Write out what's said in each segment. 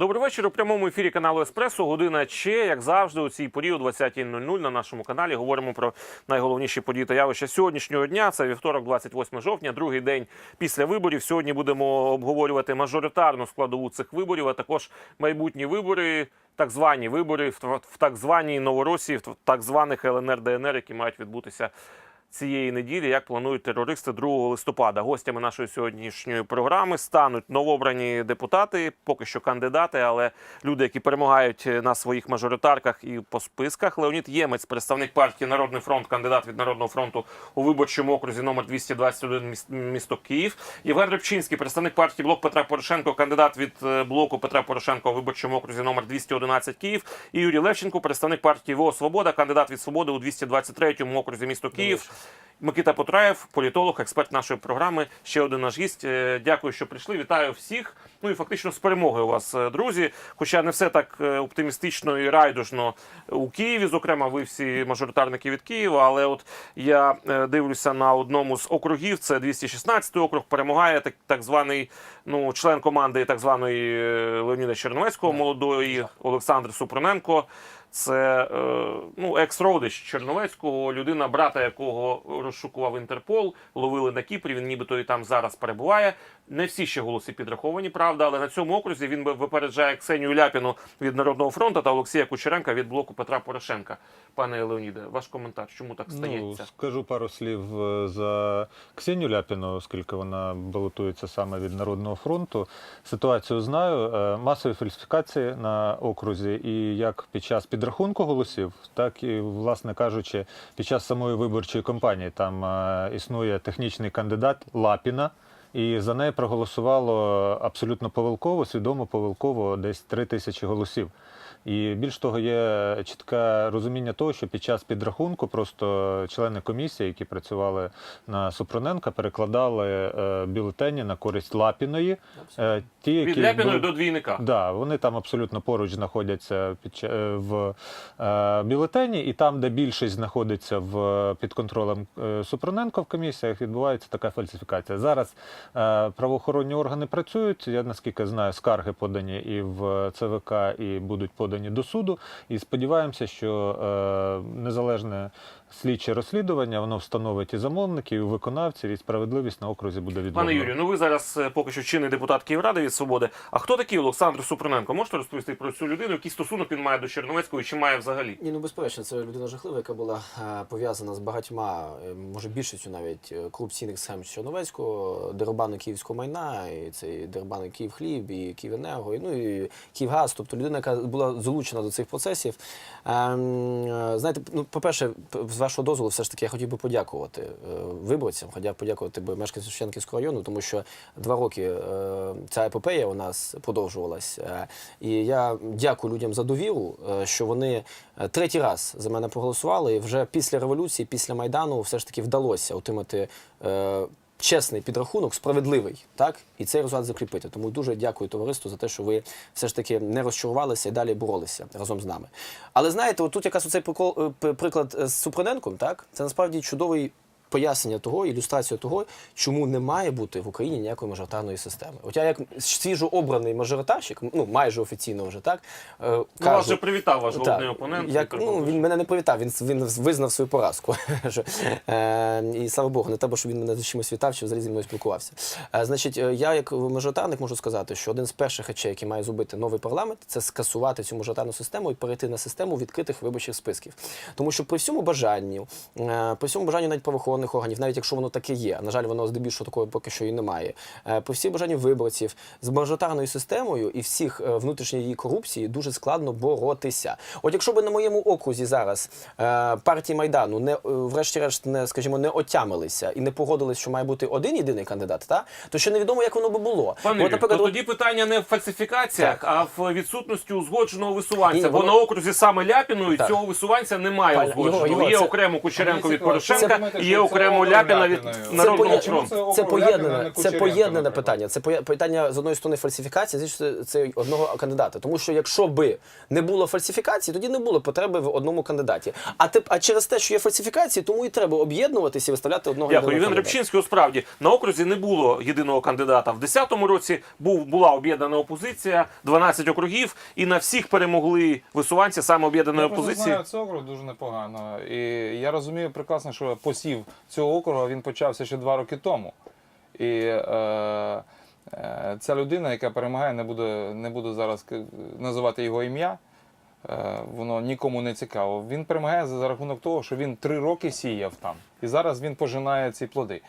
Добрий вечір. У прямому ефірі каналу Еспресо. Година ще, як завжди, у цій порі о 20.00 на нашому каналі говоримо про найголовніші події та явища сьогоднішнього дня. Це вівторок, 28 жовтня, другий день після виборів. Сьогодні будемо обговорювати мажоритарну складову цих виборів, а також майбутні вибори, так звані вибори в так званій Новоросії, в так званих ЛНР ДНР, які мають відбутися цієї неділі, як планують терористи 2 листопада. Гостями нашої сьогоднішньої програми стануть новообрані депутати, поки що кандидати, але люди, які перемагають на своїх мажоритарках і по списках. Леонід Ємець, представник партії Народний фронт, кандидат від Народного фронту у виборчому окрузі номер 221 міс- місто Київ. Євген Рибчинський, представник партії Блок Петра Порошенко, кандидат від е, блоку Петра Порошенко у виборчому окрузі номер 211 Київ. І Юрій Левченко, представник партії ВО Свобода, кандидат від свободи у 223 окрузі місто Київ. Микита Потраєв, політолог, експерт нашої програми. Ще один наш гість. Е, Дякую, що прийшли. Вітаю всіх. Ну і фактично з перемогою вас, е, друзі. Хоча не все так е, оптимістично і райдужно у Києві. Зокрема, ви всі мажоритарники від Києва. Але от я дивлюся на одному з округів. Це 216 округ. Перемагає так, так званий ну член команди так званої Леоніда Черновецького, молодої Олександр Супроненко. Це е, ну, екс-родич Черновецького, людина, брата якого розшукував Інтерпол, ловили на Кіпрі. Він нібито і там зараз перебуває. Не всі ще голоси підраховані, правда, але на цьому окрузі він випереджає Ксенію Ляпіну від Народного фронту та Олексія Кучеренка від блоку Петра Порошенка. Пане Леоніде, ваш коментар, чому так Ну, скажу пару слів е, за Ксенію Ляпіну, оскільки вона балотується саме від Народного фронту. Ситуацію знаю. Е, Масові фальсифікації на окрузі, і як під час підрахунку голосів, так і, власне кажучи, під час самої виборчої кампанії там е, існує технічний кандидат Лапіна. І за неї проголосувало абсолютно повилково, свідомо повилково десь три тисячі голосів. І більш того, є чітке розуміння того, що під час підрахунку просто члени комісії, які працювали на Супроненка, перекладали е, бюлетені на користь Лапіної. Е, ті, Від які Ляпіної були- до двійника. Да, вони там абсолютно поруч знаходяться під, е, в бюлетені, і там, де більшість знаходиться в, під контролем Супроненко в комісіях, відбувається така фальсифікація. Зараз правоохоронні органи працюють. Я наскільки знаю, скарги подані і в ЦВК, і будуть подані до суду. І сподіваємося, що е, незалежне слідче розслідування воно встановить і замовників, і виконавців, і справедливість на окрузі буде відновлена. Пане Юрію, ну ви зараз е, поки що чинний депутат Київради від свободи. А хто такий Олександр Супроненко? Можете розповісти про цю людину? Який стосунок він має до Черновецького чи має взагалі? Ні, ну безперечно, це людина жахлива, яка була е, пов'язана з багатьма, е, може більшістю навіть корупційних схем з Чорновецького, дерибану київського майна, і цей дерибан Київхліб, і Київенерго, і, ну і Київгаз. Тобто людина, яка була залучена до цих процесів. Ем, знаєте, ну, по-перше, п- з вашого дозволу, все ж таки, я хотів би подякувати е, виборцям, хотів подякувати би мешканцям Шевченківського району, тому що два роки е, ця епопея у нас продовжувалась. Е, і я дякую людям за довіру, що вони третій раз за мене проголосували. І вже після революції, після майдану, все ж таки вдалося отримати. Е, Чесний підрахунок, справедливий, так і цей результат закріпити. Тому дуже дякую товариству за те, що ви все ж таки не розчарувалися і далі боролися разом з нами. Але знаєте, отут якраз оцей е, приклад з Супроненком, так це насправді чудовий пояснення того, ілюстрація того, чому не має бути в Україні ніякої мажоритарної системи. От я як свіжо обраний мажоритарщик, ну майже офіційно вже так е, Ну, вас кажу, вже привітав ваш так, головний опонент. Як, ну, він мене не привітав, він, він визнав свою поразку. Е, і слава Богу, не треба, щоб він мене з чимось вітав чи взагалі зі мною спілкувався. Е, значить, я як мажоритарник можу сказати, що один з перших речей, які має зробити новий парламент, це скасувати цю мажоритарну систему і перейти на систему відкритих виборчих списків. Тому що при всьому бажанні, при всьому бажанні навіть правоохоронних органів, навіть якщо воно таке є, а на жаль, воно здебільшого такого поки що і немає. е, При всі бажанні виборців з мажоритарною системою і всіх е, внутрішньої її корупції дуже складно боротися. От якщо би на моєму окрузі зараз е, партії майдану не врешті-решт не скажімо не отямилися і не погодились, що має бути один єдиний кандидат, та то ще невідомо, як воно би було. Пане От, Юрію, то тоді питання не в фальсифікаціях, а в відсутності узгодженого висуванця. Ні, Бо воно- на окрузі саме Ляпіної Так. цього висуванця немає Пане- узгодженого. Його- його є це- окремо Кучеренко від Порошенка, це- і є окремо окремо Ляпіна від Це, Народного поє- фронту. Це це, округ поєднане, не це Кучеренка, поєднане наприклад. питання. Це поє- питання з одної сторони фальсифікації, з іншої це одного кандидата. Тому що якщо би не було фальсифікації, тоді не було потреби в одному кандидаті. А теп, а через те, що є фальсифікації, тому і треба об'єднуватися і виставляти одного Дякую. єдиного Євген кандидата. Рибчинський, справді на окрузі не було єдиного кандидата. В 10-му році був була об'єднана опозиція, 12 округів, і на всіх перемогли висуванці саме об'єднаної Я просто опозиції. знаю цей округ дуже непогано. І я розумію прекрасно, що посів цього округу він почався ще два роки тому. І е, е, ця людина, яка перемагає, не буду, не буду зараз називати його ім'я. Е, воно нікому не цікаво. Він перемагає за, за рахунок того, що він три роки сіяв там. І зараз він пожинає ці плоди.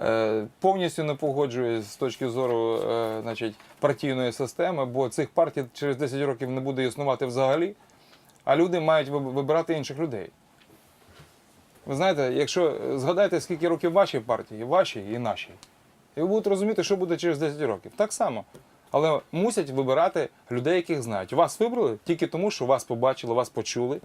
Е, повністю не погоджуюсь з точки зору е, значить, партійної системи, бо цих партій через 10 років не буде існувати взагалі а люди мають вибирати інших людей. Ви знаєте, якщо е, згадайте, скільки років вашій партії, вашій і нашій, і ви будете розуміти, що буде через 10 років. Так само. Але мусять вибирати людей, яких знають. Вас вибрали тільки тому, що вас побачили, вас почули.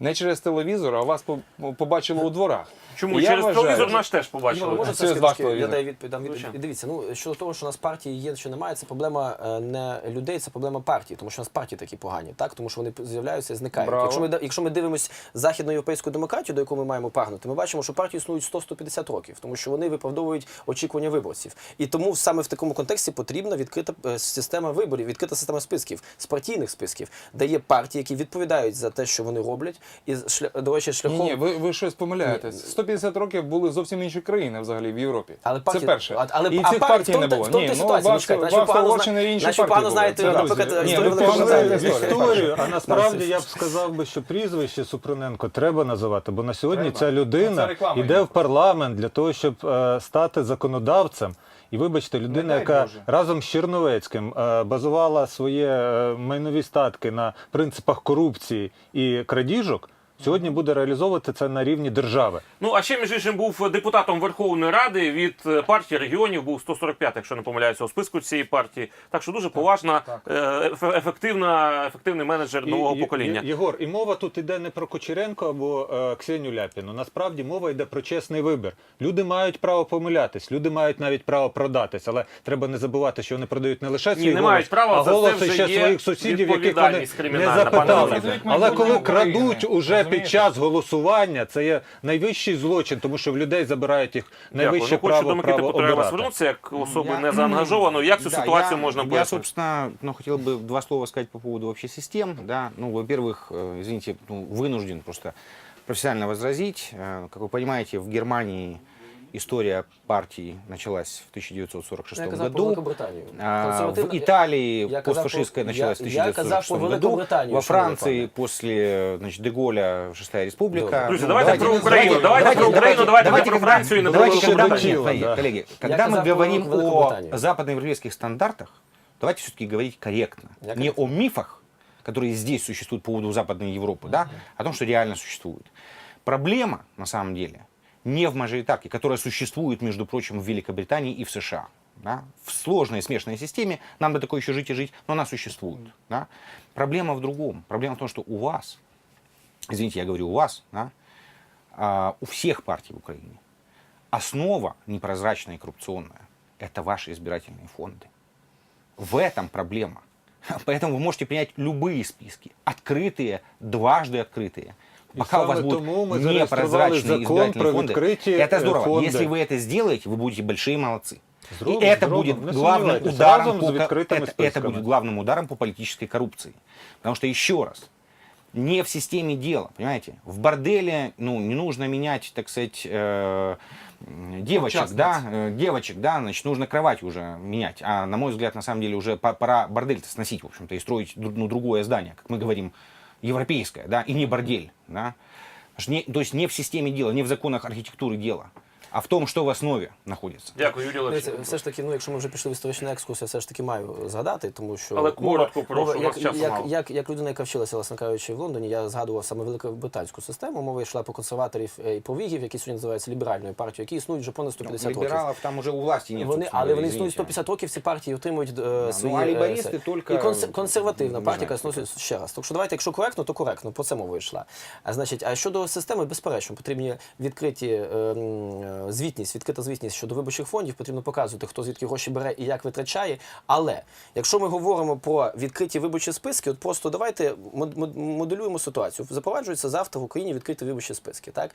Не через телевізор, а вас по- побачили у дворах. Чому я через вважаю- телевізор наш теж побачили? можна таки ваш трошки, я даю відповідь, дам відповідь. Дивіться, ну щодо того, що у нас партії є чи немає, це проблема е, не людей, це проблема партії, тому що у нас партії такі погані, так тому що вони з'являються і зникають. Браво. Якщо ми якщо ми дивимося західноєвропейську демократію, до якої ми маємо прагнути, ми бачимо, що партії існують 100-150 років, тому що вони виправдовують очікування виборців. І тому саме в такому контексті потрібна відкрита е, система виборів, відкрита система списків з партійних списків, де є партії, які відповідають за те, що вони роблять, і шля- до речі, Ні, шляхом ні, ви, ви щось помиляєтесь. 150 років були зовсім інші країни взагалі в Європі. Але партії- це перше. а- але- і цих партії- партій не було. Ні, ну, ситуація, в ну, чекайте, Австро- значить, в погано Австро-Угорщині зна- інші партії погано знаєте, наприклад, історію а насправді я б сказав би, що прізвище Супруненко треба називати, бо на сьогодні ця людина йде йде. в парламент для того, щоб е, стати законодавцем. І вибачте, людина, дай яка Боже. разом з Черновецьким е, базувала свої е, майнові статки на принципах корупції і крадіжок, сьогодні буде реалізовувати це на рівні держави. Ну а ще між іншим був депутатом Верховної Ради від е, партії регіонів, був 145, якщо не помиляюся, у списку цієї партії. Так що дуже поважна, так. е, ефективна, ефективний менеджер нового І- покоління. Єгор, і мова тут іде не про Кочеренко або е, Ксенію Ляпіну. Насправді мова йде про чесний вибір. Люди мають право помилятись, люди мають навіть право продатись, але треба не забувати, що вони продають не лише свій не голос, мають права, а голоси ще своїх сусідів, яких вони не запитали. Але коли крадуть уже під розумієте? час голосування, це є найвищий злочин, тому що в людей забирають їх найвище Дякую. Ну, хочу право, до Микити право Потреба обирати. звернутися як особи Я- незаангажованої. Як цю Да, ситуацію я- можна Я, пояснити? собственно, ну, хотел бы два слова сказать по поводу вообще систем. Да? Ну, во-первых, э, извините, ну, вынужден просто профессионально возразить. Э, Как вы понимаете, в Германии история партии началась в 1946 Я казав про году. Великобританію. А, В Консервативна- Италии я казав постфашистская про- началась в я- я казав про 1946 году. Великобританію, Во шановний Франции пане. после значит, Деголя Шестая республика. Добре. Друзі, Ну, давайте про Україну, давайте про Україну, давайте не про Францію і не про давайте, когда, Великобританию. нет, Да. коллеги, когда казав мы про говорим о Великобританию. западноевропейских стандартах, давайте все-таки говорить корректно. Я Не корректно. о мифах, которые здесь существуют по поводу Западной Европы, да, а о том, что реально существует. Проблема, на самом деле, не в мажоритарке, которая существует, между прочим, в Великобритании и в США. Да? В сложной смешанной системе, нам бы такое еще жить и жить, но она существует. Да? Проблема в другом. Проблема в том, что у вас, извините, я говорю у вас, да, а, у всех партий в Украине, основа непрозрачная и коррупционная – это ваши избирательные фонды. В этом проблема. Поэтому вы можете принять любые списки, открытые, дважды открытые. И Пока у вас саме будут тому ми зареєстрували непрозрачные закон избирательные про фонды, відкриті, это е, здорово. фонди. Если вы это сделаете, вы будете большие молодцы. Зробимо, и это зробимо, будет не главным сомневайтесь. ударом Разом по, з відкритими это, это списками. будет главным ударом по политической коррупции. Потому что, еще раз, не в системе дела, понимаете? В борделе, ну, не нужно менять, так сказать, э, м, девочек, Участниц. да, э, девочек, да, значит, нужно кровать уже менять. А на мой взгляд, на самом деле, уже по- пора бордель-то сносить, в общем-то, и строить дру- ну, другое здание, как мы говорим, европейское, да, и не бордель, да. То есть не в системе дела, не в законах архитектуры дела. А в том, что в основе находится. Дякую, Юрій Дивіться, все ж таки, ну якщо ми вже пішли в історичний екскурс, я все ж таки маю згадати, тому що Але коротко, прошу, у як, часу як, мало. як, як людина, яка вчилася, власне кажучи, в Лондоні, я згадував саме великобританську систему. Мова йшла про консерваторів е, і повігів, які сьогодні називаються ліберальною партією, які існують вже понад 150 років. Либералов там уже у власти нет. Вони, собственно але вони існують извините. 150 років, ці партії отримують е, свої... ну, а е, це- тільки, І конс- консервативна не партія, яка існує ще раз. Так що давайте, якщо коректно, то коректно, по це мова йшла. А значить, а щодо системи, безперечно, потрібні відкриті е, е, звітність, відкрита звітність щодо виборчих фондів, потрібно показувати, хто звідки гроші бере і як витрачає. Але якщо ми говоримо про відкриті виборчі списки, от просто давайте мод- мод- моделюємо ситуацію. Запроваджується завтра в Україні відкриті виборчі списки. Так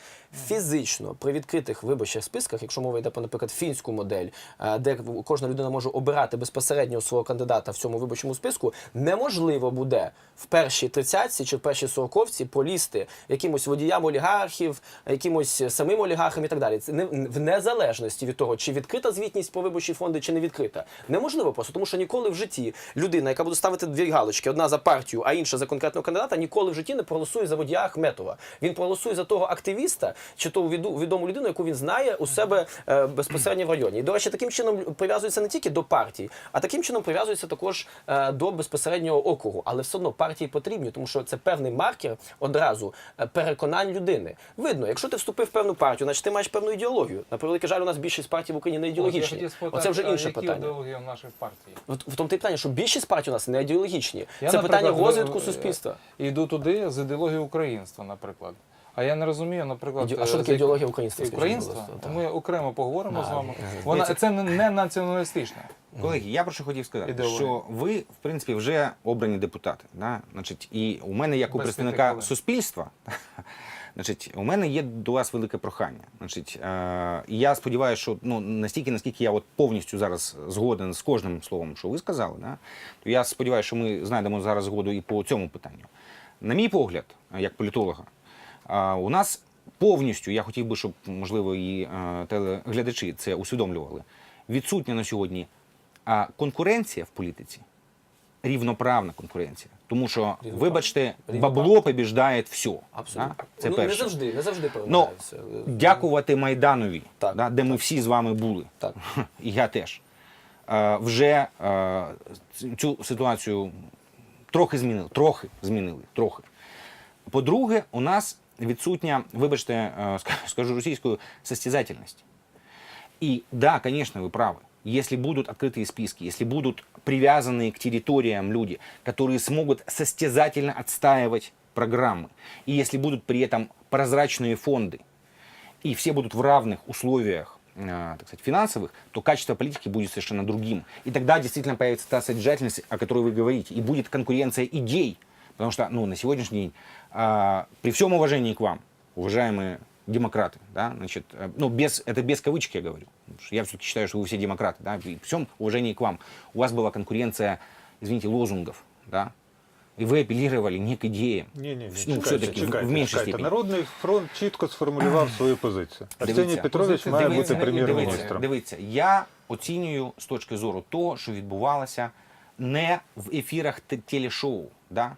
фізично при відкритих виборчих списках, якщо мова йде про, наприклад, фінську модель, е, де кожна людина може обирати безпосередньо свого кандидата в цьому виборчому списку, неможливо буде в першій тридцятці чи в першій сороковці полізти якимось водіям олігархів, якимось самим олігархам і так далі. Це не в незалежності від того, чи відкрита звітність по виборчі фонди, чи не відкрита. Неможливо просто, тому що ніколи в житті людина, яка буде ставити дві галочки, одна за партію, а інша за конкретного кандидата, ніколи в житті не проголосує за водія Ахметова. Він проголосує за того активіста чи віду- відому людину, яку він знає у себе е, безпосередньо в районі. І, до речі, таким чином прив'язується не тільки до партії, а таким чином прив'язується також е, до безпосереднього округу. Але все одно партії потрібні, тому що це певний маркер одразу е, переконань людини. Видно, якщо ти вступив в певну партію, значить ти маєш певну ідеологію. На превеликий жаль, у нас більшість партій в Україні не ідеологічні. Оце вже а інше питання. ідеології в нашій партії? В тому ти питання, що більшість партій у нас не ідеологічні. Я, це питання розвитку е, суспільства. Йду туди з ідеологією українства, наприклад. А я не розумію, наприклад, а що е, таке з- ідеологія українства, Українства? Так. Ми окремо поговоримо Да. з вами. Вона це не, не націоналістична. Колеги, я про що хотів сказати, Ідеологія. що ви, в принципі, вже обрані депутати. Да? Значить, і у мене, як у Без представника п'яти суспільства, значить, у мене є до вас велике прохання. Значить, е, я сподіваюся, що ну, настільки, наскільки я от повністю зараз згоден з кожним словом, що ви сказали, да? то я сподіваюся, що ми знайдемо зараз згоду і по цьому питанню. На мій погляд, як політолога, е, у нас повністю, я хотів би, щоб, можливо, і е, телеглядачі це усвідомлювали, відсутня на сьогодні конкуренція в політиці, рівноправна конкуренція. Тому що, вибачте, бабло побіждає все. Абсолютно. Да? Це ну, не завжди, не завжди Ну, дякувати Майданові, Так, да, де ми всі з вами були. Так. І я теж. Е, вже е, цю ситуацію трохи змінили. Трохи змінили. Трохи. По-друге, у нас відсутня, вибачте, скажу російською, состязательність. И да, конечно, вы правы. Если будут открытые списки, если будут привязанные к территориям люди, которые смогут состязательно отстаивать программы, и если будут при этом прозрачные фонды, и все будут в равных условиях э, так сказать, финансовых, то качество политики будет совершенно другим. И тогда действительно появится та содержательность, о которой вы говорите, и будет конкуренция идей. Потому что ну, на сегодняшний день, а, при всем уважении к вам, уважаемые демократы, да, значит, э, ну, без, это без кавычек я говорю, я все-таки считаю, что вы все демократы, да, при всем уважении к вам, у вас была конкуренция, извините, лозунгов, да, и вы апеллировали не к идеям, Ні, ні, ні, ну, чекайте, все-таки в, чекайте, в меньшей чекайте. степени. Народний фронт чітко сформулював свою позицію. Арсеній Дивіться. Петрович Позиція має дивіться, бути дивіться, прем'єр-міністром. Дивіться, я оцінюю з точки зору того, що відбувалося не в ефірах те- телешоу. Да?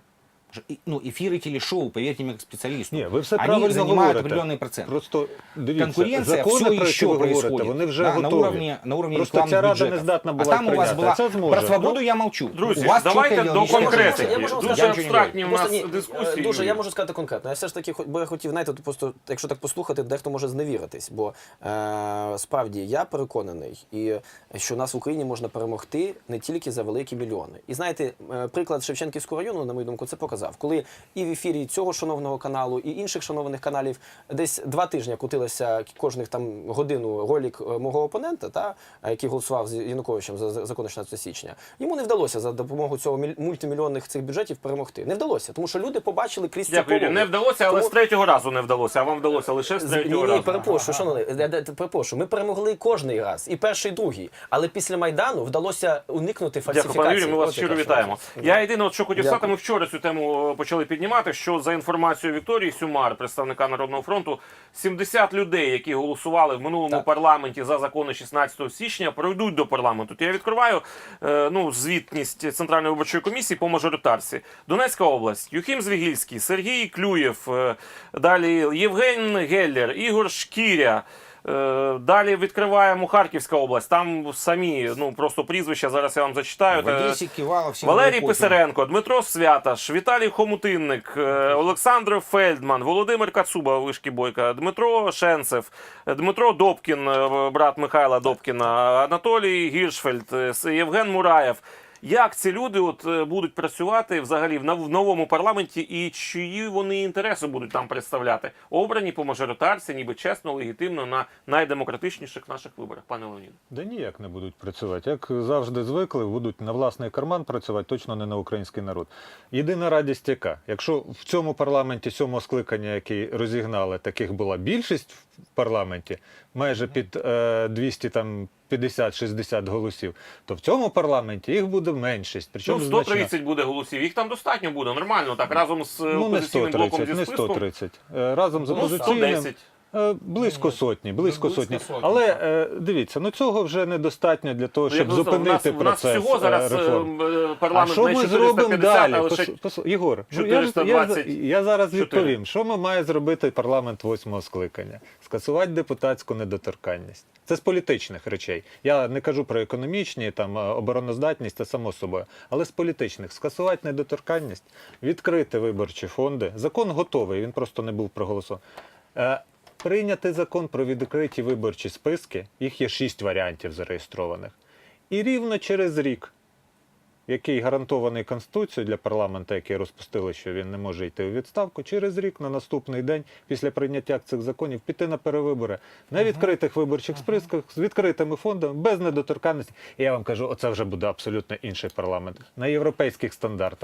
Ж- і- Ну, ефіри телешоу, повірте мені, як спеціалісту. Ні, ви все Вони правильно займають говорите. определенний процент. Просто дивіться, Конкуренция закони, все про які еще ви говорите, происходит. вони вже да, готові. на уровне, на уровне Просто рекламных ця рада бюджетов. не здатна а там у вас прийняти. була... Це зможе. Про свободу я молчу. Друзі, у вас давайте чітка до ідеологічна конкретики. позиція. Я можу Дуже абстрактні у Просто нас ні, дискусії. е, Дуже, я можу сказати конкретно. Я все ж таки хо- би я хотів, знаєте, тут просто, якщо так послухати, дехто може зневіритись. Бо е, справді я переконаний, і що нас в Україні можна перемогти не тільки за великі мільйони. І знаєте, е, приклад Шевченківського району, на мою думку, це показав, коли і в ефірі цього шановного каналу, і інших шанованих каналів десь два тижні крутилося кожних там годину ролик е, мого опонента, та е, який голосував з Януковичем за за закон 16 січня. Йому не вдалося за допомогою цього міль- мультимільйонних цих бюджетів перемогти. Не вдалося, тому що люди побачили крізь цю Дякую, Не вдалося, але Тому- з третього разу не вдалося. А вам вдалося лише з третього Ні, ні, разу. перепрошую, шановний, я- перепрошую. Ми перемогли кожний раз, і перший, і другий. Але після Майдану вдалося уникнути фальсифікації. Дякую, пане Юрію, ми вас щиро вітаємо. Я єдине, от що хотів сказати, ми вчора цю тему е, почали піднімати. Що за інформацією Вікторії Сюмар, представника Народного фронту, 70 людей, які голосували в минулому Так. парламенті за закони 16 січня, пройдуть до парламенту. То я відкриваю е, ну, звітність Центральної виборчої комісії по мажоритарці. Донецька область, Юхім Звігільський, Сергій Клюєв, е, далі Євген Геллер, Ігор Шкіря. Е, Далі відкриваємо Харківська область. Там самі, ну просто прізвища. Зараз я вам зачитаю. В Одессе, Кивалов, Валерій. Писаренко, Дмитро Святаш, Віталій Хомутинник, е, Олександр Фельдман, Володимир Кацуба, Вишки Бойка, Дмитро Шенцев, е, Дмитро Добкін, е, брат Михайла Добкіна, Анатолій Гіршфельд, е, Євген Мураєв. Як ці люди от е, будуть працювати взагалі в нов- в новому парламенті і чиї вони інтереси будуть там представляти? Обрані по мажоритарці, ніби чесно, легітимно на найдемократичніших наших виборах, пане Леонід. Да ніяк не будуть працювати. Як завжди звикли, будуть на власний карман працювати, точно не на український народ. Єдина радість яка? Якщо в цьому парламенті сьомого скликання, який розігнали, таких була більшість в парламенті, майже під е, 200 там 50-60 голосів, то в цьому парламенті їх буде меншість. Причому Ну, значна. буде голосів. Їх там достатньо буде, нормально. Так разом з Ну, не опозиційним блоком 130, зі не списком. 130. Е, Разом з Ну, опозиційним 110. Е, близько сотні, близько близько сотні. сотні, Але е, дивіться, ну цього вже недостатньо для того, Ну, щоб сказали, зупинити у нас, процес у нас всього е, зараз е, реформ. е, А що ми зробимо далі? лише Пос- пос- Єгор, ну, я, я, я зараз Чотири. відповім, що ми має зробити парламент восьмого скликання? Скасувати депутатську недоторканність. Це з політичних речей. Я не кажу про економічні, там обороноздатність, це само собою. Але з політичних скасувати недоторканність, відкрити виборчі фонди. Закон готовий, він просто не був проголосований. Прийняти закон про відкриті виборчі списки, їх є шість варіантів зареєстрованих. І рівно через рік, який гарантований Конституцією для парламенту, який розпустили, що він не може йти у відставку, через рік на наступний день після прийняття цих законів піти на перевибори на відкритих виборчих списках з відкритими фондами, без недоторканності. І я вам кажу, оце вже буде абсолютно інший парламент на європейських стандартах.